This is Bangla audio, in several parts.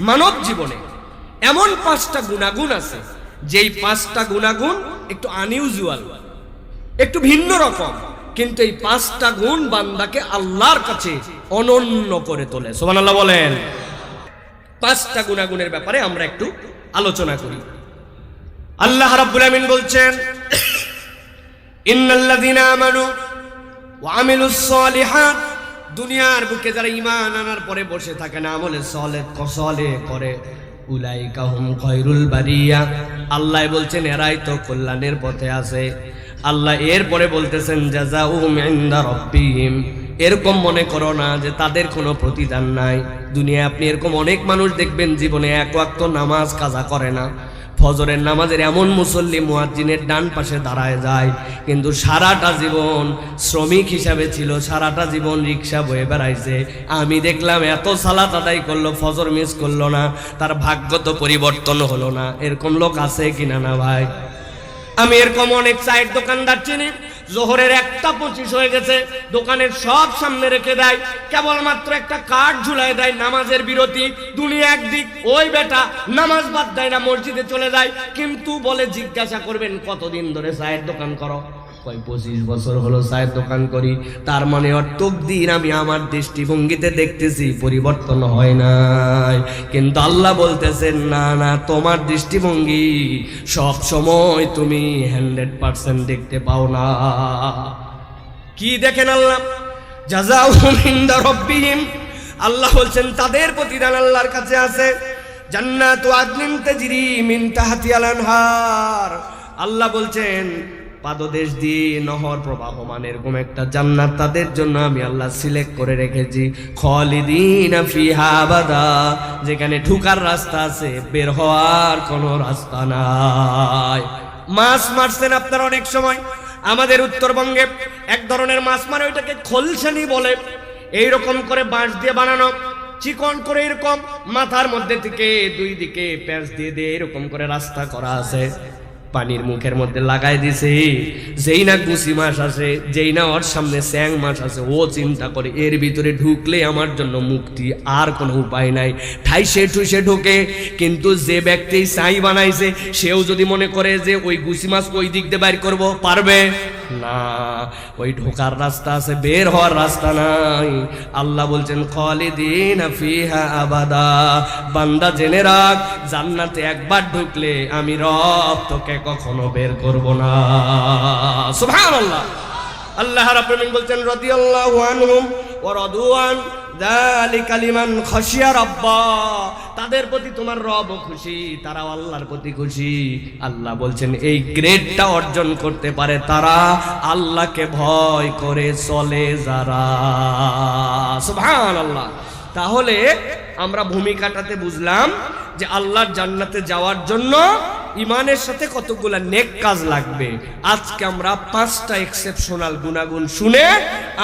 মানব জীবনে এমন পাঁচটা গুণাগুণ আছে, যেই পাঁচটা গুণাগুণ একটু আনইউজুয়াল একটু ভিন্ন রকম, কিন্তু এই পাঁচটা গুণ বান্দাকে আল্লাহর কাছে অনন্য করে তোলে। সোমান আল্লাহ বলেন। পাঁচটা গুণাগুণের ব্যাপারে আমরা একটু আলোচনা করি। আল্লাহ রাব্বুল আমিন বলছেন, ইন্নাল্লাযীনা আমানু ওয়া আমিলুস সালিহাত দুনিয়ার বুকে যারা ঈমান আনার পরে বসে থাকে না, আমলে সলে কসলে করে। উলাইকা হুম খয়রুল বারিয়া। আল্লাহ বলছেন, এরাই তো কল্যাণের পথে আছে। আল্লাহ এরপরে বলতেছেন, জাযাউহুম ইনদা রাব্বিহিম। এরকম মনে করো না যে তাদের কোনো প্রতিদান নাই। দুনিয়ায় আপনি এরকম অনেক মানুষ দেখবেন, জীবনে এক ওয়াক্ত নামাজ কাজা করে না। ফজরের নামাজের এমন মুসল্লি মুয়াজ্জিনের ডান পাশে দাঁড়ায় যায়। কিন্তু সারাটা জীবন শ্রমিক হিসাবে ছিল, সারাটা জীবন রিক্সা বয়ে বেড়াইছে। আমি দেখলাম এত সালাত আদায় করল, ফজর মিস করল না, তার ভাগ্য তো পরিবর্তন হলো না। এরকম লোক আছে কিনা না ভাই? আমি এরকম অনেক চায়ের দোকানদার চিনি জোহরের একটা পঁচিশ হয়ে গেছে, দোকানের সব সামনে রেখে দেয়। কেবলমাত্র একটা কাঠ ঝুলাই দেয়, নামাজের বিরতি, দুনিয়া একদিক, ওই বেটা নামাজ বাদ দেয় না, মসজিদে চলে যায়। কিন্তু বলে জিজ্ঞাসা করবেন, কতদিন ধরে চায়ের দোকান করো? কয়, পঁচিশ বছর হলো চায়ের দোকান করি। তার মানে দিন আমি আমার দৃষ্টিভঙ্গিতে দেখতেছি, পরিবর্তন হয় নাই। কিন্তু আল্লাহ বলতেছেন, না না, তোমার দৃষ্টিভঙ্গি সব সময় তুমি হান্ড্রেড পার্সেন্ট দেখতে পাও না। কি দেখেন আল্লাহ? জাযাউহুম ইনদা রাব্বিহিম। আল্লাহ বলছেন, তাদের প্রতিদান আল্লাহর কাছে আছে। জান্নাতু আদনিন তাজরি মিন তাহতিহাল আনহার। আল্লাহ বলছেন পাদদেশ দিয়ে নহর প্রবাহমান এরকম একটা জান্নাত তাদের জন্য আমি আল্লাহ সিলেক্ট করে রেখেছি। খলিদিন ফিহা আবাদা, যেখানে ঢুকার রাস্তা আছে, বের হওয়ার কোনো রাস্তা নাই। মাছ মারছেন আপনার অনেক সময়। আমাদের উত্তরবঙ্গে এক ধরনের মাছ মারে, ওইটাকে খোলসানি বলে। এই রকম করে বাঁশ দিয়ে বানানো, চিকন করে এরকম, মাথার মধ্যে থেকে দুই দিকে প্যাঁচ দিয়ে দিয়ে এরকম করে রাস্তা করা আছে। পানির মুখের মধ্যে লাগাই দিছে। যেই না গুছি মাছ আছে যেই না ওর সামনে স্যাং মাছ আছে ও চিন্তা করে এর ভিতরে ঢুকলে আমার জন্য মুক্তি আর কোনো উপায় নাই। ঠাইসে ঠুসে ঢোকে, কিন্তু যে ব্যক্তি সাই বানাইছে, সেও যদি মনে করে যে ওই গুছি মাছ ওই দিক দিয়ে বাইর করব, পারবে? না, ওই ঢোকার রাস্তা আছে, বের হওয়ার রাস্তা নাই। আল্লাহ বলছেন, খালিদিন ফিহা আবাদা। বান্দা জেনে রাখ, জান্নাতে একবার ঢুকলে আমি রব তোকে কখনো বের করব না। সুবহানাল্লাহ। আল্লাহ রাব্বুল বলছেন, রাদিয়াল্লাহু আনহুম ওয়া রাদুয়ান যালিকা লিমান খাশিয়া রাব্বা। তাদের প্রতি তোমার রব খুশি, তারাও আল্লাহর প্রতি খুশি। আল্লাহ বলছেন, এই গ্রেডটা অর্জন করতে পারে তারা, আল্লাহকে ভয় করে চলে যারা। সুবহানাল্লাহ। তাহলে আমরা ভূমিকাটাতে বুঝলাম যে আল্লাহর জান্নাতে যাওয়ার জন্য ইমানের সাথে কতগুলা নেক কাজ লাগবে? আজকে আমরা পাঁচটা এক্সেপশনাল গুণাগুণ শুনে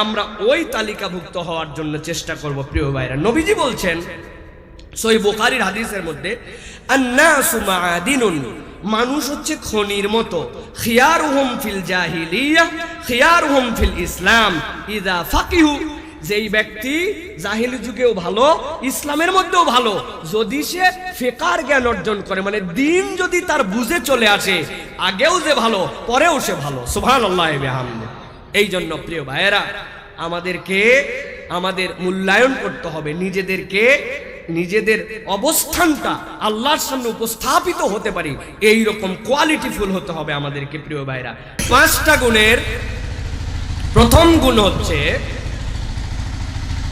আমরা ওই তালিকাভুক্ত হওয়ার জন্য চেষ্টা করব, প্রিয় ভাইরা। নবীজি বলছেন, সই বোকারির হাদিসের মধ্যে মানুষ হচ্ছে খনির মতো। খিয়ারুহুম ফিল জাহিলিয়া, খিয়ারুহুম ফিল ইসলাম। ইদা ফাকিহু যেই ব্যক্তি জাহিলি যুগেও ভালো, ইসলামের মধ্যেও ভালো, যদি সে ফেকার জ্ঞান অর্জন করে মানে দিন যদি তার বুঝে চলে আসে, আগেও যে ভালো, পরেও সে ভালো। সুভান আল্লাহ এই জন্য প্রিয় ভাইয়েরা, আমাদেরকে আমাদের মূল্যায়ন করতে হবে, নিজেদেরকে, নিজেদের অবস্থানটা আল্লাহর সামনে উপস্থাপিত হতে পারি এই রকম কোয়ালিটিফুল হতে হবে আমাদেরকে প্রিয় ভাইরা পাঁচটা গুণের প্রথম গুণ হচ্ছে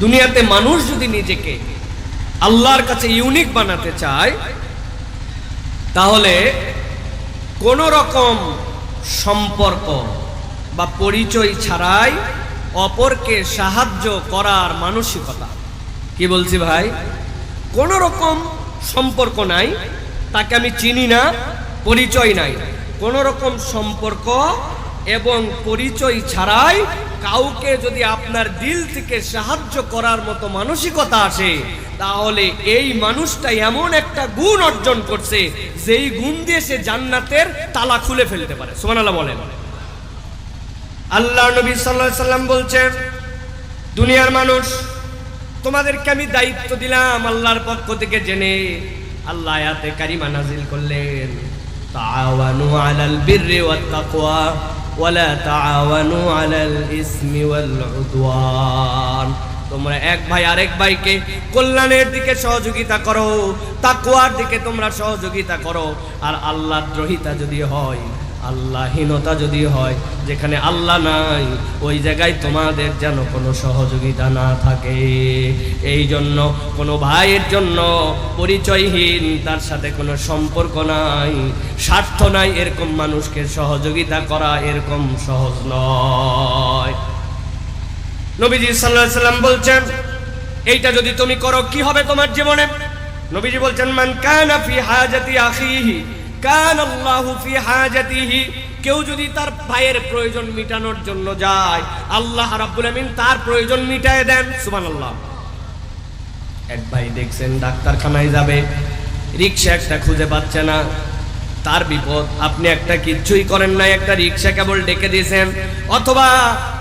দুনিয়াতে মানুষ যদি নিজেকে আল্লাহর কাছে ইউনিক বানাতে চায়, তাহলে কোন রকম সম্পর্ক বা পরিচয় ছাড়াই অপরকে সাহায্য করার মানসিকতা। কি বলছি ভাই? কোন রকম সম্পর্ক নাই, তাকে আমি চিনি না, পরিচয় নাই। কোন রকম সম্পর্ক এবং পরিচয় ছাড়াই কাউকে যদি আপনার দিল থেকে সাহায্য করার মতো মানসিকতা আসে, তাহলে এই মানুষটা এমন একটা গুণ অর্জন করছে, যেই গুণ দিয়ে সে জান্নাতের তালা খুলে ফেলতে পারে। সুবহানাল্লাহ বলেন। আল্লাহ নবী আলাইহি সাল্লাম বলছেন, দুনিয়ার মানুষ, তোমাদেরকে আমি দায়িত্ব দিলাম আল্লাহর পক্ষ থেকে জেনে, আল্লাহ কারিমা নাজিল করলেন, তাআওয়ানু আলাল বিররি ওয়াত তাকওয়া ওয়ালা তাআওয়ানু আলাল ইসমি ওয়াল উদওয়ান। তোমরা এক ভাই আরেক ভাইকে কল্যাণের দিকে সহযোগিতা করো, তাকওয়ার দিকে তোমরা সহযোগিতা করো, আর আল্লাহ দ্রোহিতা যদি হয় আল্লাহীনতা যদি হয়, যেখানে আল্লাহ নাই, ওই জায়গায় তোমাদের যেন কোনো সহযোগিতা না থাকে। এই জন্য কোনো ভাইয়ের জন্য পরিচয়হীন, তার সাথে কোনো সম্পর্ক নাই, স্বার্থ নাই, এরকম মানুষকে সহযোগিতা করা এরকম সহজ নয়। নবীজি সাল্লাল্লাহু সাল্লাম বলছেন, এইটা যদি তুমি করো, কি হবে তোমার জীবনে? নবীজি বলছেন, মান কানা ফি হাজাতি আখিহি কান হাজাতিহি, কেউ যদি তার ভাইয়ের প্রয়োজন মিটানোর জন্য যায়, আল্লাহ রাব্বুল আমিন তার প্রয়োজন মিটায় দেন, সুবহানাল্লাহ। এক ভাই দেখছেন, ডাক্তারখানায় যাবে রিক্সা একটা খুঁজে পাচ্ছে না তার বিপদ। আপনি একটা কিচ্ছুই করেন নাই, একটা রিক্সা কেবল ডেকে দিয়েছেন, অথবা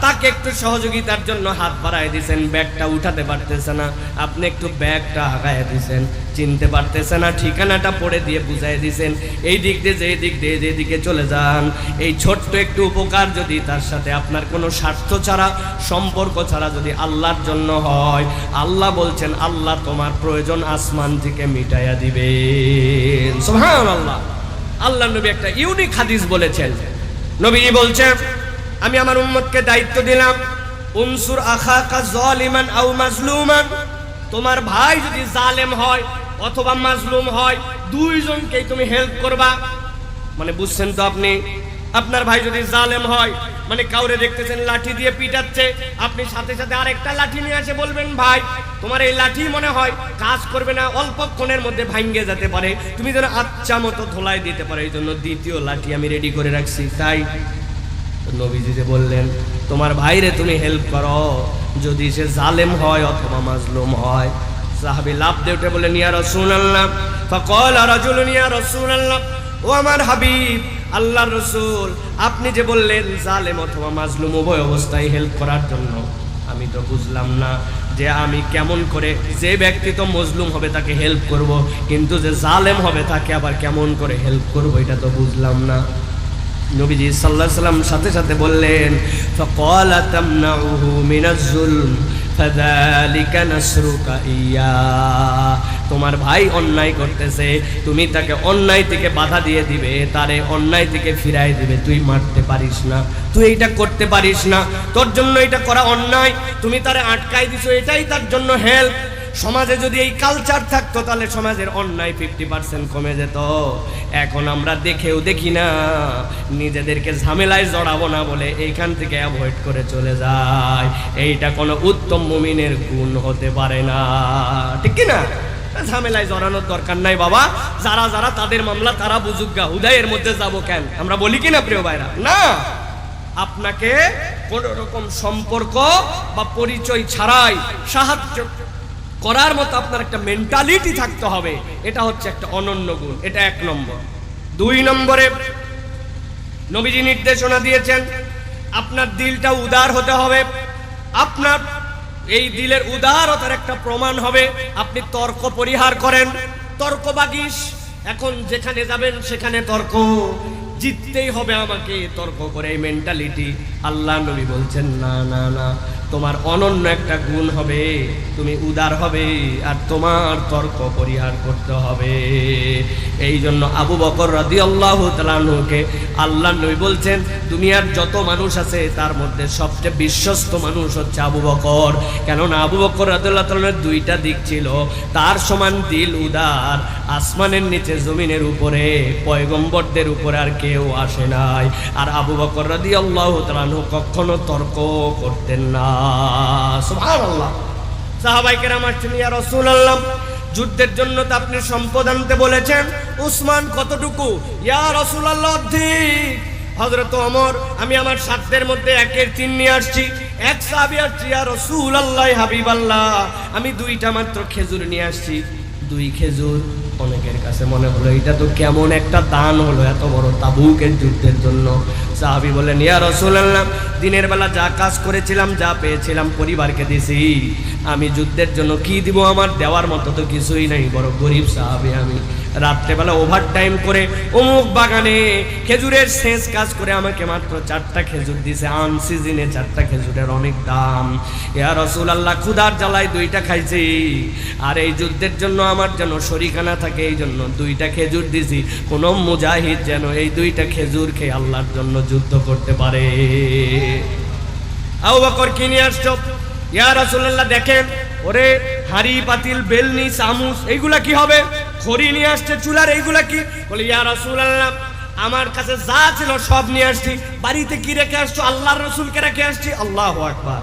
তাকে একটু সহযোগিতার জন্য হাত বাড়ায় দিয়েছেন, ব্যাগটা উঠাতে পারতেছে না। আপনি একটু ব্যাগটা হাঁকায় দিয়েছেন, চিনতে পারতেছে না, ঠিকানাটা পড়ে দিয়ে বুঝাই দিয়েছেন, এই দিক দিয়ে যে দিক দিয়ে যে দিকে চলে যান। এই ছোট্ট একটু উপকার যদি তার সাথে আপনার কোনো স্বার্থ ছাড়া, সম্পর্ক ছাড়া যদি আল্লাহর জন্য হয়, আল্লাহ বলছেন, আল্লাহ তোমার প্রয়োজন আসমান থেকে মিটাইয়া দিবে সুবহানাল্লাহ। আল্লাহ নবী একটা ইউনিক হাদিস বলেছেন। নবী বলছেন, আমি আমার উম্মতকে দায়িত্ব দিলাম, উনসুর আখাকা জালিমান আও মাজলুমান। তোমার ভাই যদি জালেম হয় অথবা মাজলুম হয়, দুইজনকেই তুমি হেল্প করবা। মানে বুঝছেন তো আপনি? আপনার ভাই যদি জালেম হয় মানে কাউরে দেখতেছেন লাঠি দিয়ে পিটাচ্ছে, আপনি সাথে সাথে আরেকটা লাঠি নিয়ে এসে বলবেন, ভাই, তোমার এই লাঠি মনে হয় কাজ করবে না অল্পক্ষণের মধ্যে ভাঙ্গে যেতে পারে। তুমি যেন আচ্ছা মতো ধোলাই দিতে পারো। এই জন্য দ্বিতীয় লাঠি আমি রেডি করে রাখছি। তাই তো নবীজি যে বললেন, তোমার ভাইরে তুমি হেল্প করো। যদি সে জালেম হয় অথবা মাজলুম হয়। সাহাবি লাভ দেউটে বলে নিয়া রসুল ফকল রাজুল নিয়া রসুল আল্লাহ ও আমার হাবিব আল্লাহ রসুল, আপনি যে বললেন জালেম অথবা মাজলুম, উভয় অবস্থায় হেল্প করার জন্য। আমি তো বুঝলাম না যে আমি কেমন করে যে ব্যক্তি তো মজলুম হবে তাকে হেল্প করব, কিন্তু যে জালেম হবে তাকে আবার কেমন করে হেল্প করব, এটা তো বুঝলাম না। নবীজি সাল্লাহ সাল্লাম সাথে সাথে বললেন, ফকল মিনাজুল তোমার ভাই অন্যায় করতেছে, তুমি তাকে অন্যায় থেকে বাধা দিয়ে দিবে, তারে অন্যায় থেকে ফিরাই দিবে। তুই মারতে পারিস না, তুই এটা করতে পারিস না। তোর জন্য এটা করা অন্যায়, তুমি তারে আটকাই দিছো, এটাই তার জন্য হেল্প সমাজে যদি এই কালচার থাকতো, তাহলে সমাজের অন্যায় ফিফটি পার্সেন্ট কমে যেত। এখন আমরা দেখেও দেখি না, নিজেদেরকে ঝামেলায় জড়াবো না বলে এইখান থেকে অ্যাভয়েড করে চলে যায়। এইটা কোনো উত্তম মুমিনের গুণ হতে পারে না। ঠিক কি না? ঝামেলায় জড়ানোর দরকার নাই বাবা। যারা যারা তাদের মামলা, তারা বুঝুক গা হুদায়ের মধ্যে যাব কেন? আমরা বলি কি না, প্রিয় ভাইরা? না! আপনাকে কোন রকম সম্পর্ক বা পরিচয় ছাড়াই সাহায্য করার মতো আপনার একটা মেন্টালিটি থাকতে হবে। এটা হচ্ছে একটা অনন্য গুণ, এটা এক নম্বর। দুই নম্বরে, নবীজি নির্দেশনা দিয়েছেন, আপনার দিলটা উদার হতে হবে, আপনার এই দিলের উদারতার একটা প্রমাণ হবে, আপনি তর্ক পরিহার করেন, তর্ক বাগিস, এখন যেখানে যাবেন সেখানে তর্ক, জিততেই হবে আমাকে তর্ক করে এই মেন্টালিটি আল্লাহ নবী বলছেন, না না না তোমার অনন্য একটা গুণ হবে। তুমি উদার হবে আর তোমার তর্ক পরিহার করতে হবে। এই জন্য আবু বকর রাদি আল্লাহ তালুকে আল্লাহ নই বলছেন, দুনিয়ার যত মানুষ আছে, তার মধ্যে সবচেয়ে বিশ্বস্ত মানুষ হচ্ছে আবু বকর। কেননা আবু বকর রাদিল্লাহ তালনের দুইটা দিক ছিল, তার সমান দিল উদার, আসমানের নিচে জমিনের উপরে, পয়গম্বরদের উপরে আর কেউ আসে নাই। আর আবু বকর রাদি আল্লাহ তালু কখনো তর্ক করতেন না। সুবহানাল্লাহ। সাহাবাইকের আমার ইয়া রাসূলুল্লাহ, যুদ্ধের জন্য তো আপনি সম্পদ আনতে বলেছেন। উসমান কতটুকু? ইয়া রাসূলুল্লাহ, অর্ধেক। হযরত ওমর, আমি আমার স্বার্থের মধ্যে একের তিন নিয়ে আসছি, এক সাহাবী আসছি, ইয়া রাসূলুল্লাহ, হাবিবাল্লাহ, আমি দুইটা মাত্র খেজুর নিয়ে আসছি। দুই খেজুর? অনেকের কাছে মনে হলো এটা তো কেমন একটা দান হলো, এত বড় তাবুকের যুদ্ধের জন্য। সাহাবি বললেন, ইয়া রসুল্লাহ দিনের বেলা যা কাজ করেছিলাম, যা পেয়েছিলাম, পরিবারকে দিছি। আমি যুদ্ধের জন্য কি দিব আমার দেওয়ার মতো তো কিছুই নাই, বড় গরিব সাহাবি আমি। রাত্রেবেলা ওভার টাইম করে অমুক বাগানে খেজুরের শেষ কাজ করে আমাকে মাত্র চারটা খেজুর দিছে। আন সিজনে চারটা খেজুরের অনেক দাম। ইয়া রসুল আল্লাহ ক্ষুধার জ্বালায় দুইটা খাইছি। আর এই যুদ্ধের জন্য আমার যেন শরিকানা থাকে, এই জন্য দুইটা খেজুর দিছি। কোন মুজাহিদ যেন এই দুইটা খেজুর খেয়ে আল্লাহর জন্য যুদ্ধ করতে পারে। বকর কি নিয়ে আসছো? ইয়া রাসূলুল্লাহ, দেখেন, ওরে হাড়ি, পাতিল, বেলনি, চামচ, এইগুলা কি হবে? খড়ি নিয়ে আসছে, চুলার এইগুলা কি? বলে, ইয়া রাসূলুল্লাহ, আমার কাছে যা ছিল সব নিয়ে আসছি। বাড়িতে কি রেখে আসছো? আল্লাহর রসুলকে রেখে আসছি। আল্লাহ আকবার।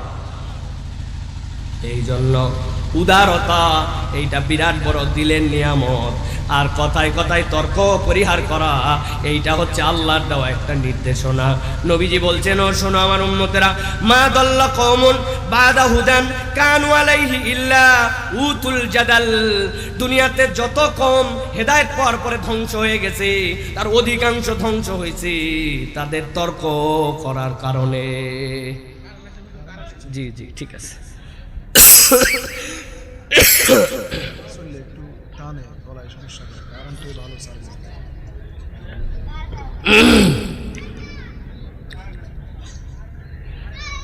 এই জন্য উদারতা, এইটা বিরাট বড় দিলের নিয়ামত। আর কথায় কথায় তর্ক পরিহার করা, এইটা হচ্ছে আল্লাহর দেওয়া একটা নির্দেশনা। নবীজি বলছেন, ও শোনো আমার উম্মতেরা, মা দল্লা কমন বাদা হুদান কানু আলাইহি ইল্লা উতুল জাদাল। দুনিয়াতে যত কম হেদায়েত পাওয়ার পরে ধ্বংস হয়ে গেছে, তার অধিকাংশ ধ্বংস হয়েছে, তাদের তর্ক করার কারণে। জি জি, ঠিক আছে। আসলে একটু টানে গলায় সমস্যা করে কারণ তো ভালো সার্ভিস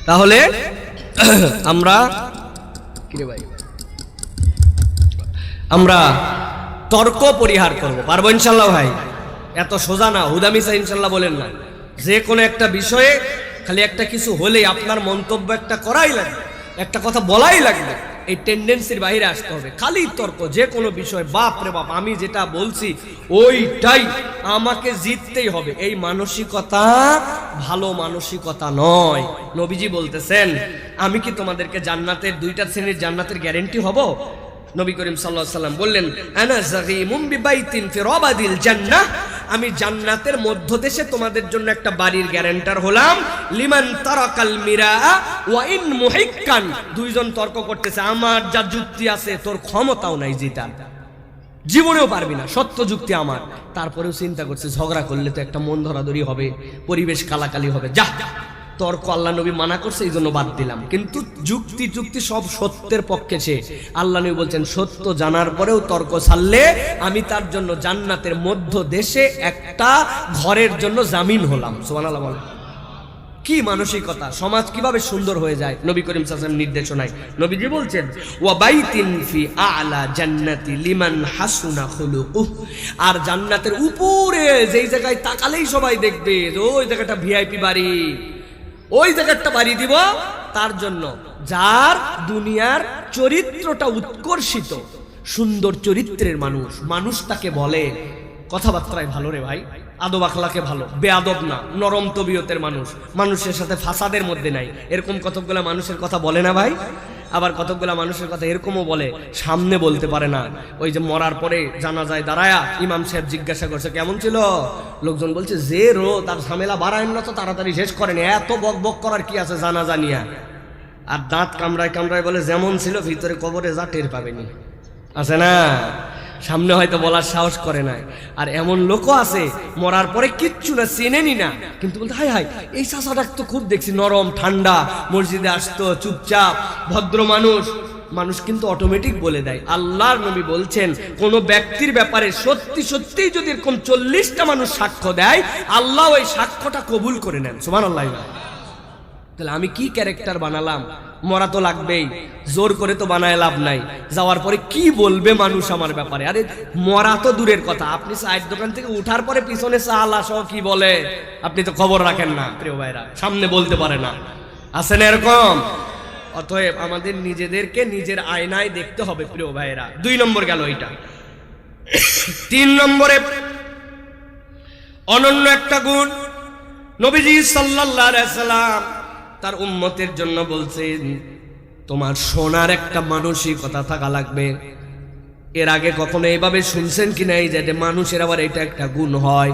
তাহলে আমরা ভাই? আমরা তর্ক পরিহার করব। পারব ইনশাল্লাহ ভাই? এত সোজা না হুদামিসা ইনশাল্লাহ বলেন না। যে কোনো একটা বিষয়ে খালি একটা কিছু হলেই আপনার মন্তব্য একটা করাই লাগবে একটা কথা বলাই লাগবে। এই টেন্ডেন্সির বাইরে আসতে হবে। খালি তর্ক, যে কোনো বিষয়, বাপ রে বাপ, আমি যেটা বলছি, ওইটাই আমাকে জিততেই হবে। এই মানসিকতা ভালো মানসিকতা নয়। নবীজি বলতেছেন, আমি কি তোমাদেরকে জান্নাতের দুইটা শ্রেণির জান্নাতের গ্যারেন্টি হব? নবী করিম সাল্লাল্লাহু সাল্লাম বললেন, আনা যাগীমুম বিবাইতিন ফি রাবাদিল জান্নাহ। আমি জান্নাতের মধ্যদেশে তোমাদের জন্য একটা বাড়ির গ্যারেন্টার হলাম। লিমান তারাকাল মিরা ওয়া ইন মুহিক্কান। দুইজন তর্ক করতেছে, আমার যা যুক্তি আছে, তোর ক্ষমতাও নাই জিতা জীবনেও পারবি না, সত্য যুক্তি আমার। তারপরেও চিন্তা করছে, ঝগড়া করলে তো একটা মন ধরাধরি হবে, পরিবেশ কালাকালি হবে। যা। তর্ক আল্লাহ নবী মানা করছে এই জন্য বাদ দিলাম। কিন্তু যুক্তি যুক্তি সব সত্যের পক্ষে সে। আল্লাহ নবী বলছেন, সত্য জানার পরেও তর্ক ছাড়লে আমি তার জন্য জান্নাতের মধ্য দেশে একটা ঘরের জন্য জামিন হলাম। সোমান আল্লাহ কি মানসিকতা? সমাজ কীভাবে সুন্দর হয়ে যায়? নবী করিম সাল্লাল্লাহু নির্দেশনায় নবীজি বলছেন, ওয়া বাইতিন ফি আলা জান্নাতি লিমান হাসুনা খুলুকুহ। আর জান্নাতের উপরে যেই জায়গায় তাকালেই সবাই দেখবে ওই জায়গাটা ভিআইপি বাড়ি। ওই জায়গাটা বাড়ি দিব তার জন্য। যার দুনিয়ার চরিত্রটা উৎকর্ষিত, সুন্দর চরিত্রের মানুষ। মানুষ তাকে বলে, কথাবার্তায় ভালো রে ভাই, আদব আখলাকে ভালো, বেআদব না, নরম তবিয়তের মানুষ। মানুষের সাথে ফাসাদের মধ্যে নাই। এরকম কতকগুলো মানুষের কথা বলে না ভাই? আবার কতকগুলা মানুষের কথা এরকমও বলে, সামনে বলতে পারে না। ওই যে মরার পরে জানা যায় দাঁড়ায়া ইমাম সাহেব জিজ্ঞাসা করছে, কেমন ছিল? লোকজন বলছে, যে রো, তার ঝামেলা বাড়ায় না তো তাড়াতাড়ি শেষ করেন। এত বক বক করার কি আছে জানা জানিয়া আর দাঁত কামড়ায় কামড়ায় বলে, যেমন ছিল, ভিতরে কবরে যা টের পাবেনি। আছে না? সামনে হয়তো বলার সাহস করে নাই। আর এমন লোকও আছে, মরার পরে কিচ্ছু না চেনেনি না। কিন্তু বলতে হাই হাই এই চাষাটা তো খুব দেখছি, নরম, ঠান্ডা, মসজিদে আসতো, চুপচাপ, ভদ্র মানুষ। মানুষ কিন্তু অটোমেটিক বলে দেয়। আল্লাহর নবী বলছেন, কোন ব্যক্তির ব্যাপারে সত্যি সত্যি যদি এরকম চল্লিশটা মানুষ সাক্ষ্য দেয়, আল্লাহ ওই সাক্ষ্যটা কবুল করে নেন। সুমান আল্লাহ তাহলে আমি কি ক্যারেক্টার বানালাম? মরা তো লাগবেই, জোর করে তো বানায় লাভ নাই। যাওয়ার পরে কি বলবে মানুষ আমার ব্যাপারে? আরে, মরা তো দূরের কথা। আপনি চায়ের দোকান থেকে উঠার পরে পিছনে চাল আসো, কি বলে? আপনি তো খবর রাখেন না, প্রিয় ভাইরা। সামনে বলতে পারে না। আছেন এরকম? অতএব আমাদের নিজেদেরকে নিজের আয়নায় দেখতে হবে, প্রিয় ভাইরা। দুই নম্বর গেল এটা তিন নম্বরে, অনন্য একটা গুণ। নবীজি আলাইহি সাল্লাম তার উম্মতের জন্য বলছেন, তোমার সোনার একটা মানসিকতা থাকা লাগবে। এর আগে কখনো এইভাবে শুনছেন কিনা এই যে মানুষের আবার এটা একটা গুণ হয়?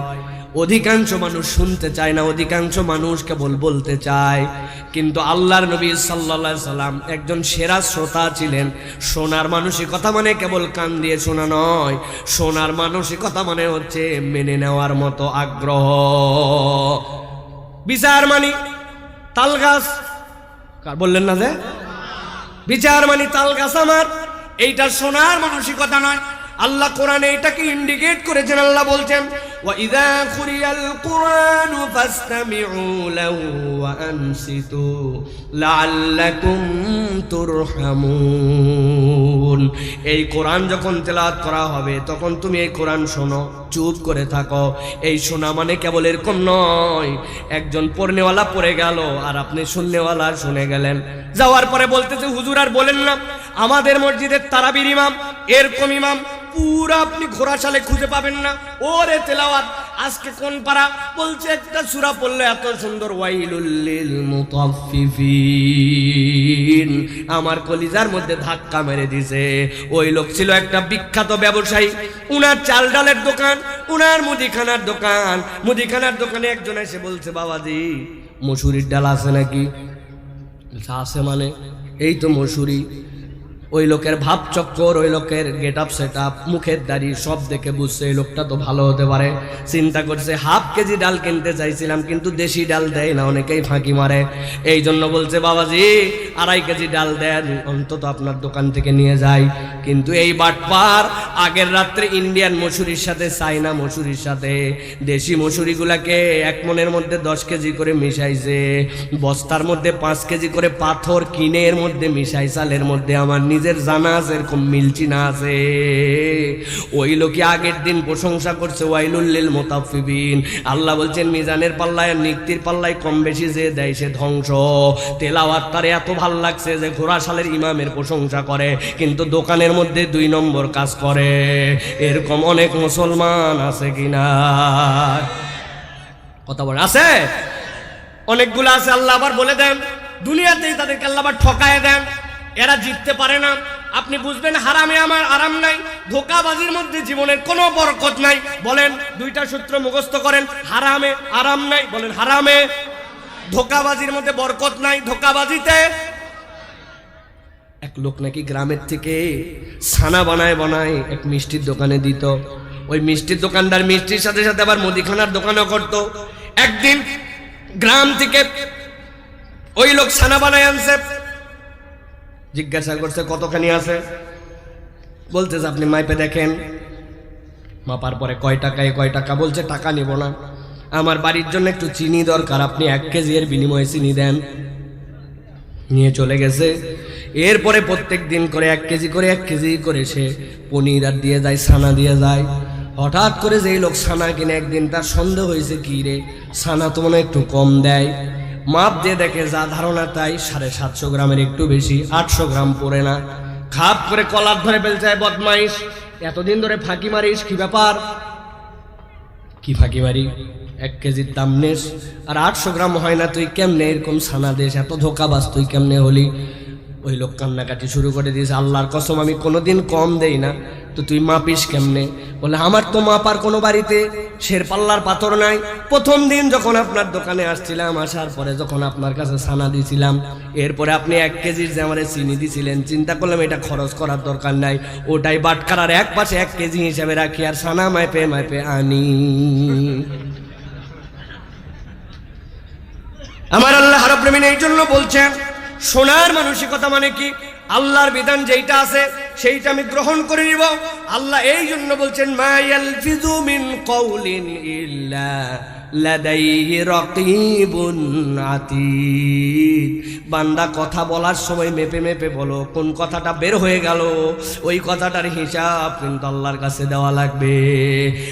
অধিকাংশ মানুষ শুনতে চায় না, অধিকাংশ মানুষ কেবল বলতে চায়। কিন্তু আল্লাহর নবী সাল্লা সাল্লাম একজন সেরা শ্রোতা ছিলেন। সোনার মানসিকতা মানে কেবল কান দিয়ে শোনা নয়, সোনার মানসিকতা মানে হচ্ছে মেনে নেওয়ার মতো আগ্রহ। বিচার মানি। তাল গাছ বললেন না যে? বিচার মানি তাল গাছ আমার। এইটা সোনার মানসিকতা নয়। আল্লাহ কোরআনে এটাকে ইন্ডিকেট করেছেন আল্লাহ বলছেন وَإِذَا قُرِئَ الْقُرْآنُ فَاسْتَمِعُوا لَهُ وَأَنصِتُوا لَعَلَّكُمْ تُرْحَمُونَ এই কোরআন যখন তেলাওয়াত করা হবে তখন তুমি এই কোরআন শোনো চুপ করে থাকো এই শোনা মানে কেবল এরকম নয় একজন পড়নেওয়ালা পড়ে গেল আর আপনি শুননেওয়ালা শুনে গেলেন যাওয়ার পরে বলতেছে হুজুর আর বলেন না আমাদের মসজিদের তারাবির ইমাম, এরকম ইমাম, পুরা আপনি ঘোড়া চালে খুঁজে পাবেন না। ওরে তেলাওয়াত, আজকে কোন পারা বলছে, একটা সূরা পড়লে এত সুন্দর, ওয়াইলুল লিল মুতাফফিফিন। আমার কলিজার মধ্যে ধাক্কা মেরে দিছে। ওই লোক ছিল একটা বিখ্যাত ব্যবসায়ী। উনার চাল ডালের দোকান, উনার মুদিখানার দোকান। মুদিখানার দোকানে একজন এসে বলছে, বাবাজি, মসুরির ডাল আছে নাকি? আছে মানে? এই তো মসুরি। ওই লোকের ভাব চক্কর, ওই লোকের গেট আপ সেট আপ মুখের দাড়ি সব দেখে বুঝছে এই লোকটা তো ভালো হতে পারে। চিন্তা করছে, হাফ কেজি ডাল কিনতে চাইছিলাম, কিন্তু দেশি ডাল দেয় না, অনেকেই ফাঁকি মারে। এই জন্য বলছে, বাবাজি, আড়াই কেজি ডাল দেন, অন্তত আপনার দোকান থেকে নিয়ে যাই। কিন্তু এই বাটপার আগের রাত্রে ইন্ডিয়ান মসুরির সাথে চাইনা মসুরির সাথে, দেশি মসুরিগুলাকে এক মনের মধ্যে দশ কেজি করে মিশাইছে। বস্তার মধ্যে পাঁচ কেজি করে পাথর কিনে এর মধ্যে মিশাই, চালের মধ্যে আমার নিজের জানা আছে, এরকম মিলছি না আছে। ওই লোকে আগের দিন প্রশংসা করছে ওয়াইলুল্লিল মোতাফিবিন আল্লাহ বলছেন, মিজানের পাল্লায় নিক্তির পাল্লায় কম বেশি যে দেয় সে ধ্বংস। তেলাওয়াত তার এত ভালো লাগছে যে ঘোড়া সালের ইমামের প্রশংসা করে, কিন্তু দোকানের মধ্যে দুই নম্বর কাজ করে। এরকম অনেক মুসলমান আছে কিনা কথা বলে, আছে? অনেকগুলো আছে, আল্লাহ আবার বলে দেন, দুনিয়াতেই তাদেরকে আল্লাহ আবার ঠকায় দেন। এরা জিততে পারে না। আপনি বুঝবেন, হারামে আমার আরাম নাই, ধোকাবাজির মধ্যে জীবনের কোনো বরকত নাই। বলেন, দুইটা সূত্র মুখস্থ করেন, হারামে আরাম নাই, বলেন, হারামে। ধোকাবাজির মধ্যে বরকত নাই, ধোকাবাজিতে। এক লোক নাকি গ্রামের থেকে ছানা বানায় বানায় এক মিষ্টির দোকানে দিত। ওই মিষ্টির দোকানদার মিষ্টির সাথে সাথে আবার মুদিখানার দোকানও করত। একদিন গ্রাম থেকে ওই লোক ছানা বানায় আনছে জিজ্ঞাসা করছে, কতখানি আছে? বলতেছে, আপনি মাইপে দেখেন। মাপার পরে, কয় টাকায়, কয় টাকা? বলছে, টাকা নিব না। আমার বাড়ির জন্য একটু চিনি দরকার, আপনি এক কেজি এর বিনিময়ে চিনি দেন। নিয়ে চলে গেছে। এরপরে প্রত্যেক দিন করে এক কেজি, করে এক কেজি করে সে পনির আর দিয়ে যায়, ছানা দিয়ে যায়। হঠাৎ করে যেই লোক ছানা কিনে একদিন তার সন্দেহ হয়েছে, কি রে, ছানা তো মনে একটু কম দেয়। মাপ দিয়ে দেখে যা ধারণা, তাই সাড়ে সাতশো গ্রামের একটু বেশি, আটশো গ্রাম পরে না। খাপ করে কলার ধরে ফেলছে বদমাইশ। এতদিন ধরে ফাঁকি মারিস, কি ব্যাপার? কি ফাঁকি মারি? এক কেজির দাম নেস। আর আটশো গ্রাম হয় না, তুই কেমনে? এরকম সানা দেশ, এত ধোকাবাজ, তুই কেমনে হলি? ওই লোক কান্নাকাটি শুরু করে দিয়েছে, আল্লাহর কসম আমি কোনোদিন কম দেই না। তো তুই মাপিস কেমনে? বলে, আমার তো মাপার কোনো বাড়িতে শের পাল্লার পাথর নাই। প্রথম দিন যখন আপনার দোকানে আসছিলাম, আসার পরে যখন আপনার কাছে ছানা দিয়েছিলাম এরপরে আপনি এক কেজির যে আমার চিনি দিয়েছিলেন চিন্তা করলাম এটা খরচ করার দরকার নাই। ওটাই বাটকারার এক পাশে এক কেজি হিসাবে রাখি, আর সানা মাইপে মাইপে আনি। আমার আল্লাহ হারপ্রেমিন এই জন্য বলছেন সোনার মানসিকতা মানে কি? আল্লাহর বিধান যেইটা আছে, সেইটা আমি গ্রহণ করে নিব। আল্লাহ এই জন্য বলছেন মায়াল ফিজু মিন কৌলিন ইল্লা লাদাইহি রাকিবুন আতীদ। বান্দা কথা বলার সময় মেপে মেপে বলো, কোন কথাটা বের হয়ে গেল? ওই কথাটার হিসাব কিন্তু আল্লাহর কাছে দেওয়া লাগবে।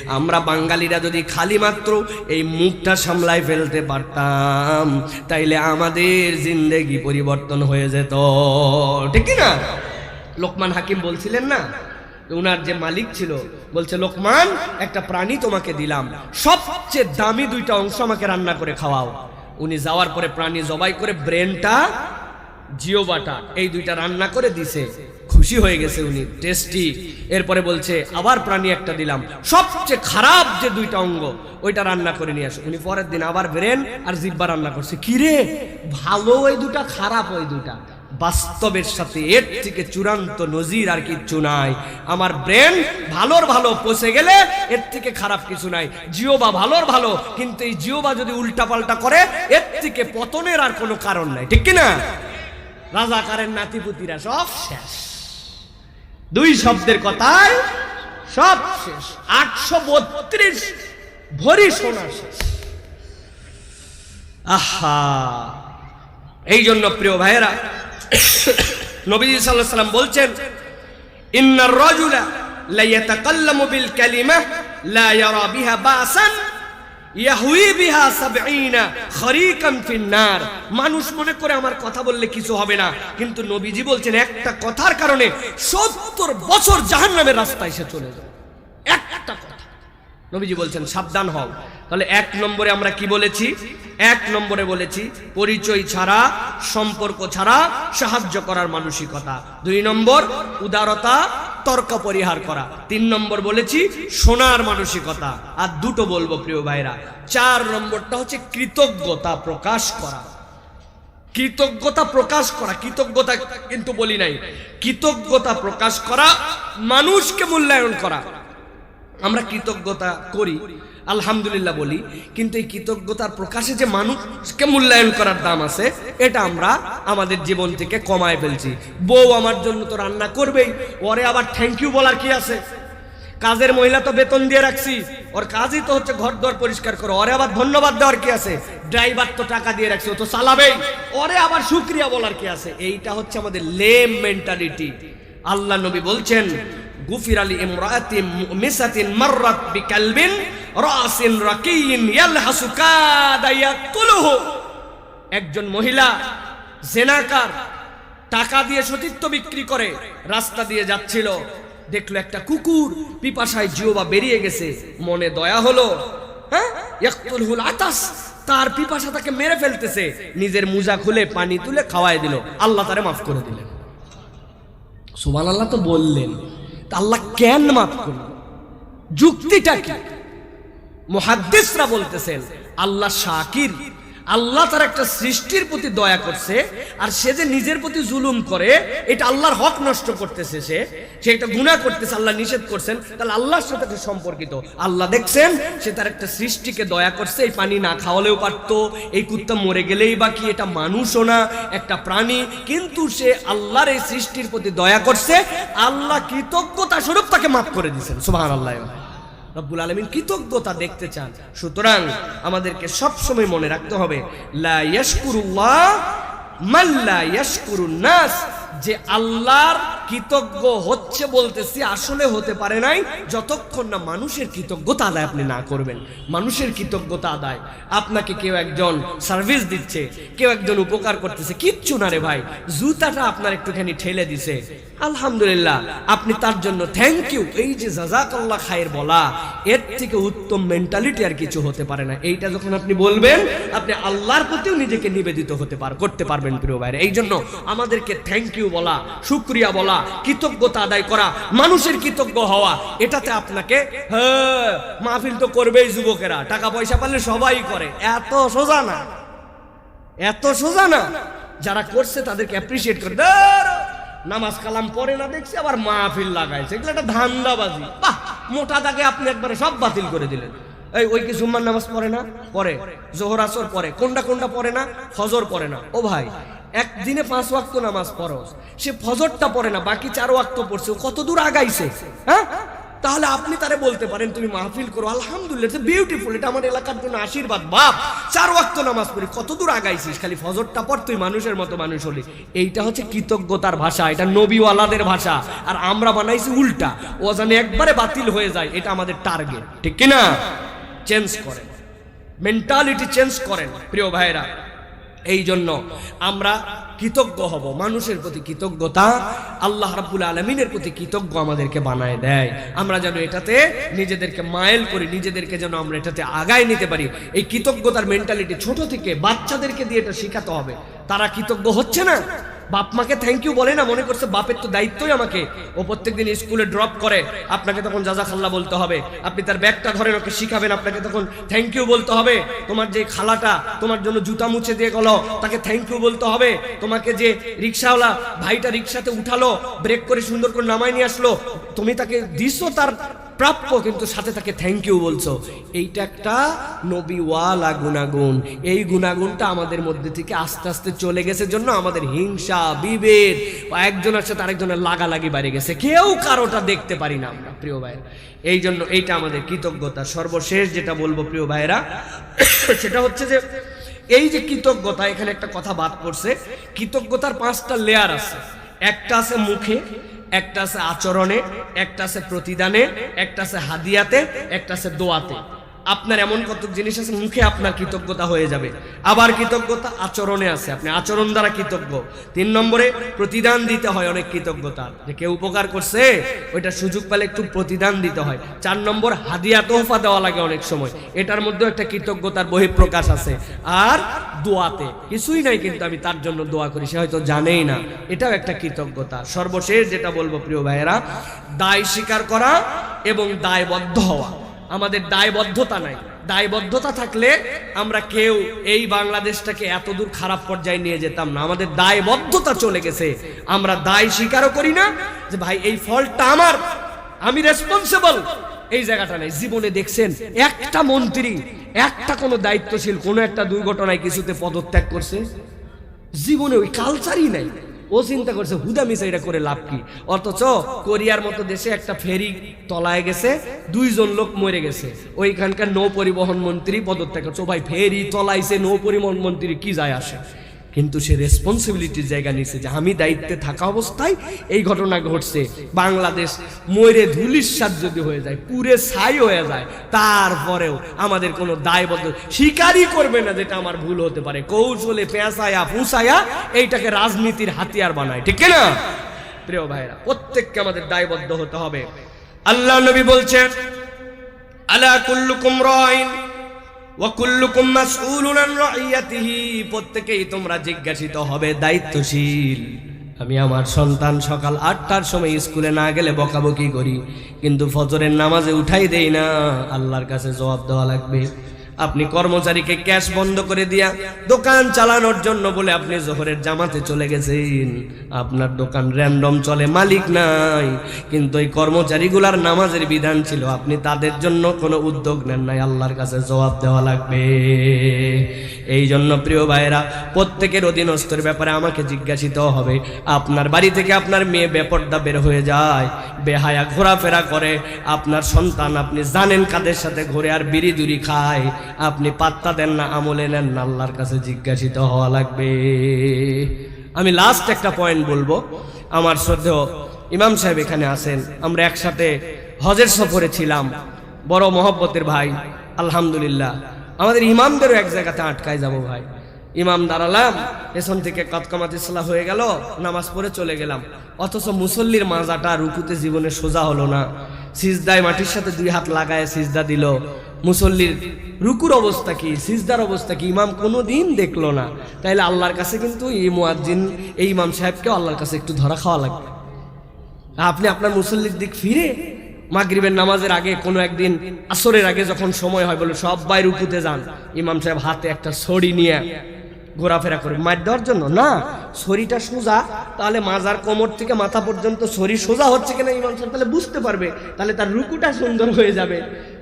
আমরা বাঙালিরা যদি খালি মাত্র এই মুখটা সামলায় ফেলতে পারতাম, তাইলে আমাদের জিন্দেগি পরিবর্তন হয়ে যেত। ঠিক না? লোকমান হাকিম বলছিলেন না উনার যে মালিক ছিল, বলছে, লোকমান, একটা প্রাণী তোমাকে দিলাম। সবচেয়ে দামি দুইটা অংশ আমাকে রান্না করে খাওয়াও। উনি যাওয়ার পরে প্রাণী জবাই করে ব্রেনটা জিও বাটা এই দুইটা রান্না করে দিছে। খুশি হয়ে গেছে উনি, টেস্টি। এরপরে বলছে, আবার প্রাণী একটা দিলাম। সবচেয়ে খারাপ যে দুইটা অঙ্গ, ওইটা রান্না করে নিয়ে আসো। উনি পরের দিন আবার ব্রেন আর জিব্বা রান্না করছে। কি রে? ভালো ওই দুটা, খারাপ ওই দুটা। বাস্তবের সাথে, এর থেকে চূড়ান্ত নজির আর কিচ্ছু নাই। আমার ব্রেন ভালোর ভালো পচে গেলে এর থেকে খারাপ কিছু নাই। জিওবা ভালোর ভালো, কিন্তু এই জিওবা যদি উল্টাপাল্টা করে, এর থেকে পতনের আর কোনো কারণ নাই। ঠিক কিনা? রাজাকারের নাতিপুতিরা সব শেষ। দুই শব্দের কথায় সব শেষ। আটশো বত্রিশ ভরি সোনা শেষ। আহা! এই জন্য প্রিয় ভাইয়েরা নবী সাল্লাল্লাহু সাল্লাম বলছেন ইন্নার রাজুলা লা ইয়াতাকাল্লামু বিল কালিমা লা ইয়ারা বিহা বাসান ইয়াহুই বিহা সাবঈনা খরিকান ফিন নার মানুষ মনে করে আমার কথা বললে কিছু হবে না, কিন্তু নবীজি বলছেন, একটা কথার কারণে 70 বছর জাহান্নামের রাস্তায় সে চলে যায়। নবীজি বলছেন, সাবধান হও। তাহলে এক নম্বরে আমরা কি বলেছি? এক নম্বরে বলেছি, পরিচয় ছাড়া, সম্পর্ক ছাড়া সাহায্য করার মানসিকতা। দুই নম্বর, উদারতা, তর্ক পরিহার করা। তিন নম্বর বলেছি সোনার মানসিকতা। আর দুটো বলব, প্রিয় ভাইরা। চার নম্বরটা হচ্ছে, কৃতজ্ঞতা প্রকাশ করা। কৃতজ্ঞতা প্রকাশ করা। কৃতজ্ঞতা কিন্তু বলি নাই। কৃতজ্ঞতা প্রকাশ করা, মানুষকে মূল্যায়ন করা। আমরা কৃতজ্ঞতা করি, আলহামদুলিল্লাহ বলি, কিন্তু এই কৃতজ্ঞতার প্রকাশে যে মানুষকে মূল্যায়ন করার দাম আছে, এটা আমরা আমাদের জীবন থেকে কমায় ফেলছি। বউ আমার জন্য তো রান্না করবেই, ওরে আবার থ্যাংক ইউ বলার কি আছে? কাজের মহিলা তো বেতন দিয়ে রাখছি, ওর কাজই তো হচ্ছে ঘর দর পরিষ্কার করো, ওরে আবার ধন্যবাদ দেওয়ার কি আছে? ড্রাইভার তো টাকা দিয়ে রাখছে, ও তো চালাবেই, ওরে আবার শুক্রিয়া বলার কি আছে? এইটা হচ্ছে আমাদের লেম মেন্টালিটি আল্লাহ নবী বলছেন গুফির আলী ইমরাতি মিসাতিন মাররাত বিকালবিন রাসিন রাকিন ইয়ালহাসু কাদা ইয়াকতুলুহু একজন মহিলা জেনাকার টাকা দিয়ে সতীত্ব বিক্রি করে রাস্তা দিয়ে যাচ্ছিল। দেখল একটা কুকুর পিপাসায় জিওবা বেরিয়ে গেছে। মনে দয়া হলো হ্যাঁ? আতাস? তার পিপাসা তাকে মেরে ফেলতেছে। নিজের মুজা খুলে পানি তুলে খাওয়ায় দিল। আল্লাহ তারে মাফ করে দিলেন। সুবান আল্লাহ তো বললেন। আল্লাহ কেন মাফ করল যুক্তিটা কি? মহাদ্দেশরা বলতেছেন আল্লাহ শাকির আল্লাহ তার একটা সৃষ্টির প্রতি দয়া করছে, আর সে যে নিজের প্রতি জুলুম করে, এটা আল্লাহর হক নষ্ট করতেছে সে সে একটা গুণা করতেছে, আল্লাহ নিষেধ করছেন, তাহলে আল্লাহর সাথে সম্পর্কিত। আল্লাহ দেখছেন, সে তার একটা সৃষ্টিকে দয়া করছে, এই পানি না খাওয়ালেও পারতো, এই কুত্তা মরে গেলেই বা কি, এটা মানুষও না, একটা প্রাণী, কিন্তু সে আল্লাহর এই সৃষ্টির প্রতি দয়া করছে, আল্লাহ কৃতজ্ঞতা স্বরূপ তাকে মাফ করে দিয়েছেন সুবহান আল্লাহ রব্বুল আলমিন কৃতজ্ঞতা দেখতে চান। সুতরাং আমাদেরকে সবসময় মনে রাখতে হবে, লা ইয়াশকুরুল্লাহ মাল্লা লা ইয়াশকুরুন নাস। যে আল্লাহর কৃতজ্ঞ হচ্ছে বলতেছি, আসলে হতে পারে নাই, যতক্ষণ না মানুষের কৃতজ্ঞতা আদায় আপনি না করবেন। মানুষের কৃতজ্ঞতা আদায়। আপনাকে কেউ একজন সার্ভিস দিচ্ছে, কেউ একজন উপকার করতেছে, কিচ্ছু না রে ভাই। জুতাটা আপনার একটুখানি ঠেলে দিছে। আলহামদুলিল্লাহ, আপনি তার জন্য থ্যাংক ইউ এই যে জাজাকাল্লাহ খায়ের বলা, এর থেকে উত্তম মেন্টালিটি আর কিছু হতে পারে না। এইটা যখন আপনি বলবেন, আপনি আল্লাহর প্রতিও নিজেকে নিবেদিত হতে পার, করতে পারবেন প্রিয় ভাইরা। এই জন্য আমাদেরকে থ্যাংক ইউ বলা শুক্রিয়া বলা, কৃতজ্ঞতা আদায় করা, মানুষের কৃতজ্ঞ হওয়া, এটাতে আপনাকে মাহফিল তো করবেই যুবকেরা, টাকা পয়সা পারলে সবাই করে, এত সোজা না, এত সোজা না। যারা করছে তাদেরকে অ্যাপ্রিসিয়েট করে নামাজ কালাম পরে না দেখছি, আবার মাহফিল লাগাইছে, এগুলো একটা ধান্দাবাজি। বাহ, মোটা দাগে আপনি একবারে সব বাতিল করে দিলেন। এই, ওই কি জুম্মার নামাজ পড়ে না? পরে জোহর আসর পরে কোনটা কোনটা পড়ে না? ফজর পড়ে না। ও ভাই একদিনে পাঁচ ওয়াক্ত নামাজ পড়ো সে ফজরটা পড়ে না, বাকি চার ওয়াক্ত পড়ছে। কত দূর আগাইছে হ্যাঁ? তাহলে আপনি তারে বলতে পারেন, তুমি মাহফিল করো, আলহামদুলিল্লাহ বিউটিফুল এটা আমার এলাকার জন্য আশীর্বাদ, বাপ। চার ওয়াক্ত নামাজ পড়ি, কত দূর আগাইছিস? খালি ফজরটা পর তুই মানুষের মতো মানুষ হলি। এইটা হচ্ছে কৃতজ্ঞতার ভাষা, এটা নবীওয়ালাদের ভাষা। আর আমরা বানাইছি উল্টা। ও জানে একবারে বাতিল হয়ে যায়, এটা আমাদের টার্গেট ঠিক কিনা? চেঞ্জ করেন। মেন্টালিটি চেঞ্জ করেন, প্রিয় ভাইরা এই জন্য আমরা কৃতজ্ঞ হব। মানুষের প্রতি কৃতজ্ঞতা, আল্লাহ রাবুল আলমিনের প্রতি কৃতজ্ঞ আমাদেরকে বানায় দেয়। আমরা যেন এটাতে নিজেদেরকে মাইল করি, নিজেদেরকে যেন আমরা এটাতে আগায় নিতে পারি। এই কৃতজ্ঞতার মেন্টালিটি ছোট থেকে বাচ্চাদেরকে দিয়ে এটা শেখাতে হবে। তারা কৃতজ্ঞ হচ্ছে না? বাপ মাকে থ্যাংক ইউ বলে না, মনে করছে বাপের তো দায়িত্বই আমাকে। ও প্রত্যেকদিন স্কুলে ড্রপ করে, আপনাকে তখন জাজা খাল্লা বলতে হবে। আপনি তার ব্যাগটা ধরেন, ওকে শিখাবেন, আপনাকে তখন থ্যাংক ইউ বলতে হবে। তোমার যে খালাটা, তোমার জন্য জুতা মুছে দিয়ে গেল, তাকে থ্যাংক ইউ বলতে হবে। তোমাকে যে রিক্সাওয়ালা ভাইটা রিক্সাতে উঠালো ব্রেক করে সুন্দর করে নামাই নিয়ে আসলো, তুমি তাকে দিছো তার প্রাপ্য, কিন্তু সাথে তাকে থ্যাংক ইউ বলছো। এইটা একটা নবীওয়ালা গুণাগুণ। এই গুণাগুণটা আমাদের মধ্যে থেকে আস্তে আস্তে চলে গেছে জন্য আমাদের হিংসা, বিভেদ একজনের সাথে আরেকজনের লাগালাগি বাড়ে গেছে। কেউ কারোটা দেখতে পারি না আমরা, প্রিয় ভাইয়ের। এই জন্য এইটা আমাদের কৃতজ্ঞতা। সর্বশেষ যেটা বলব, প্রিয় ভাইয়েরা, সেটা হচ্ছে যে, এই যে কৃতজ্ঞতা, এখানে একটা কথা বাদ পড়ছে। কৃতজ্ঞতার পাঁচটা লেয়ার আছে। একটা আছে মুখে একটা আছে আচরণে একটা আছে প্রতিদানে একটা আছে হাদিয়াতে একটা আছে দোয়াতে। আপনার এমন কত জিনিস আছে, মুখে আপনার কৃতজ্ঞতা হয়ে যাবে। আবার কৃতজ্ঞতা আচরণে আছে। আপনি আচরণ দ্বারা কৃতজ্ঞ। তিন নম্বরে, প্রতিদান দিতে হয় অনেক কৃতজ্ঞতা। যে কেউ উপকার করছে, ওইটা সুযোগ পেলে একটু প্রতিদান দিতে হয়। চার নম্বর, হাদিয়া তোহফা দেওয়া লাগে অনেক সময়। এটার মধ্যেও একটা কৃতজ্ঞতার বহিঃপ্রকাশ আছে। আর দোয়াতে, কিছুই নাই কিন্তু আমি তার জন্য দোয়া করি। সে হয়তো জানেই না। এটাও একটা কৃতজ্ঞতা। সর্বশেষ যেটা বলব, প্রিয় ভাইয়েরা, দায় স্বীকার করা এবং দায়বদ্ধ হওয়া। আমাদের দায়বদ্ধতা নাই। দায়বদ্ধতা থাকলে আমরা কেউ এই বাংলাদেশটাকে এত দূর খারাপ পর্যায়ে নিয়ে যেতাম না। আমাদের দায়বদ্ধতা চলে গেছে। আমরা দায় স্বীকারও করি না যে, ভাই, এই ফলটা আমার। আমি রেসপন্সিবল এই জায়গাটা নাই। জীবনে দেখছেন, একটা মন্ত্রী, একটা কোনো দায়িত্বশীল, কোনো একটা দুর্ঘটনায় কিছুতে পদত্যাগ করছে। জীবনে ওই কালচারই নাই। ও চিন্তা করছে, হুদা মিসা এটা করে লাভ কি? অথচ কোরিয়ার মতো দেশে একটা ফেরি তলায় গেছে, দুইজন লোক মরে গেছে। ওইখানকার নৌ পরিবহন মন্ত্রী পদত্যাগ করছে। ভাই, ফেরি তলাইছে নৌ পরিবহন মন্ত্রী কি যায় আসে? কিন্তু সে রেসপন্সিবিলিটির জায়গা নিয়েছে যে আমি দায়িত্বে থাকা অবস্থায় এই ঘটনা ঘটছে। বাংলাদেশ ময়ূরে ধুলিস্বাদ যদি হয়ে যায় পুরে ছাই হয়ে যায়, তারপরেও আমাদের কোনো দায়বদ্ধ স্বীকারই করবে না যেটা আমার ভুল হতে পারে। কৌশলে পেঁচায়া ফুসায়া এইটাকে রাজনীতির হাতিয়ার বানায়, ঠিক না প্রিয় ভাইরা, প্রত্যেককে আমাদের দায়বদ্ধ হতে হবে। আল্লাহ নবী বলছেন, আলা কুল্লুকুম রাইন ওয়াকুল্লুকুম মাসউলুন আন রাইয়াতিহি, প্রত্যেকেই তোমরা জিজ্ঞাসিত হবে দায়িত্বশীল। আমি আমার সন্তান সকাল আটটার সময় স্কুলে না গেলে বকাবকি করি, কিন্তু ফজরের নামাজে উঠাই দেই না, আল্লাহর কাছে জবাব দেওয়া লাগবে। আপনি কর্মচারীকে ক্যাশ বন্ধ করে দিয়া দোকান চালানোর জন্য বলে আপনি জোহরের জামাতে চলে গেছেন। আপনার দোকান র্যান্ডম চলে, মালিক নাই। কিন্তু এই কর্মচারীগুলার নামাজের বিধান ছিল, আপনি তাদের জন্য কোনো উদ্যোগ নেন নাই, আল্লাহর কাছে জবাব দেওয়া লাগবে। এই জন্য প্রিয় ভাইয়েরা, প্রত্যেকের অধীনস্থর ব্যাপারে আমাকে জিজ্ঞাসিত হবে, আপনার বাড়ি থেকে আপনার মেয়ে বেপর্দা বের হয়ে যায়, বেহায়া ঘোরাফেরা করে, আপনার সন্তান আপনি জানেন কাদের সাথে ঘুরে আর বিড়ি দুরি খায় আপনি পাত্তা দেন না, আমলে নেন না, আল্লাহর কাছে জিজ্ঞাসিত হওয়া লাগবে। আমি লাস্ট একটা পয়েন্ট বলব। আমার শ্রদ্ধেয় ইমাম সাহেব এখানে আছেন। আমরা একসাথে হজের সফরে ছিলাম। বড় মহব্বতের ভাই, আলহামদুলিল্লাহ। আমাদের ইমামদেরও এক জায়গাতে আটকায় যাব ভাই। ইমাম দাঁড়ালাম, পেছন থেকে কতকামাত ইসলা হয়ে গেল, নামাজ পড়ে চলে গেলাম। অথচ মুসল্লির মাজাটা রুকুতে জীবনে সোজা হলো না। সিজদায় মাটির সাথে দুই হাত লাগায় সিজদা দিল। মুসল্লির রুকুর অবস্থা কি, সিজদার অবস্থা কি, ইমাম কোনো দিন দেখল না। তাইলে আল্লাহর কাছে কিন্তু এই মুয়াজ্জিন, এই ইমাম সাহেবকে আল্লাহর কাছে একটু ধরা খাওয়া লাগবে। আপনি আপনার মুসল্লির দিক ফিরে, মাগরিবের নামাজের আগে কোনো একদিন, আসরের আগে যখন সময় হয় বলে সবাই রুকুতে যান, ইমাম সাহেব হাতে একটা ছড়ি নিয়ে ঘোরাফেরা করে। মার দেওয়ার জন্য? না। ছড়িটা সোজা, তাহলে মাজার কোমর থেকে মাথা পর্যন্ত ছড়ি সোজা হচ্ছে কিনা ইমাম সাহেব তাহলে বুঝতে পারবে। তাহলে তার রুকুটা সুন্দর হয়ে যাবে।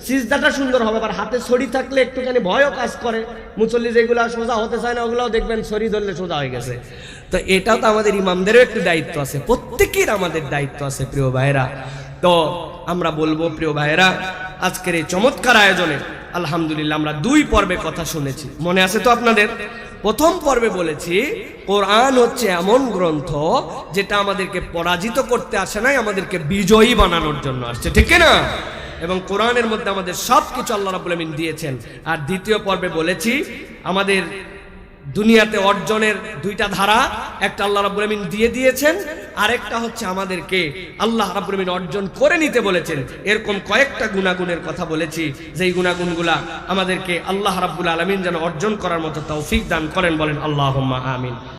সিজদাটা সুন্দর হবে, আবার হাতে শরীর থাকলে একটুখানি ভয়ও কাজ করে। মুসল্লি যেগুলো সোজা হতে চায় না, ওগুলোও দেখবেন ছড়ি ধরলে সোজা হয়ে গেছে। তো এটাও তো আমাদের ইমামদেরও একটু দায়িত্ব আছে। প্রত্যেকের আমাদের দায়িত্ব আছে, প্রিয় ভাইরা তো আমরা বলব, প্রিয় ভাইরা আজকের এই চমৎকার আয়োজনে আলহামদুলিল্লাহ আমরা দুই পর্বে কথা শুনেছি। মনে আছে তো আপনাদের? প্রথম পর্বে বলেছি, কোরআন হচ্ছে এমন গ্রন্থ যেটা আমাদেরকে পরাজিত করতে আসে নাই, আমাদেরকে বিজয়ী বানানোর জন্য আসছে, ঠিক না এবং কোরআনের মধ্যে আমাদের সব কিছু আল্লাহ রাবুল দিয়েছেন। আর দ্বিতীয় পর্বে বলেছি, আমাদের দুনিয়াতে অর্জনের দুইটা ধারা, একটা আল্লাহ রাব্বুল আমিন দিয়ে দিয়েছেন, আরেকটা হচ্ছে আমাদেরকে আল্লাহ রাব্বুল আমিন অর্জন করে নিতে বলেছেন। এরকম কয়েকটা গুণাগুণের কথা বলেছি, যেই গুণাগুণগুলা আমাদেরকে আল্লাহ রাব্বুল আলামিন যেন অর্জন করার মতো তৌফিক দান করেন, বলেন আল্লাহ আমিন।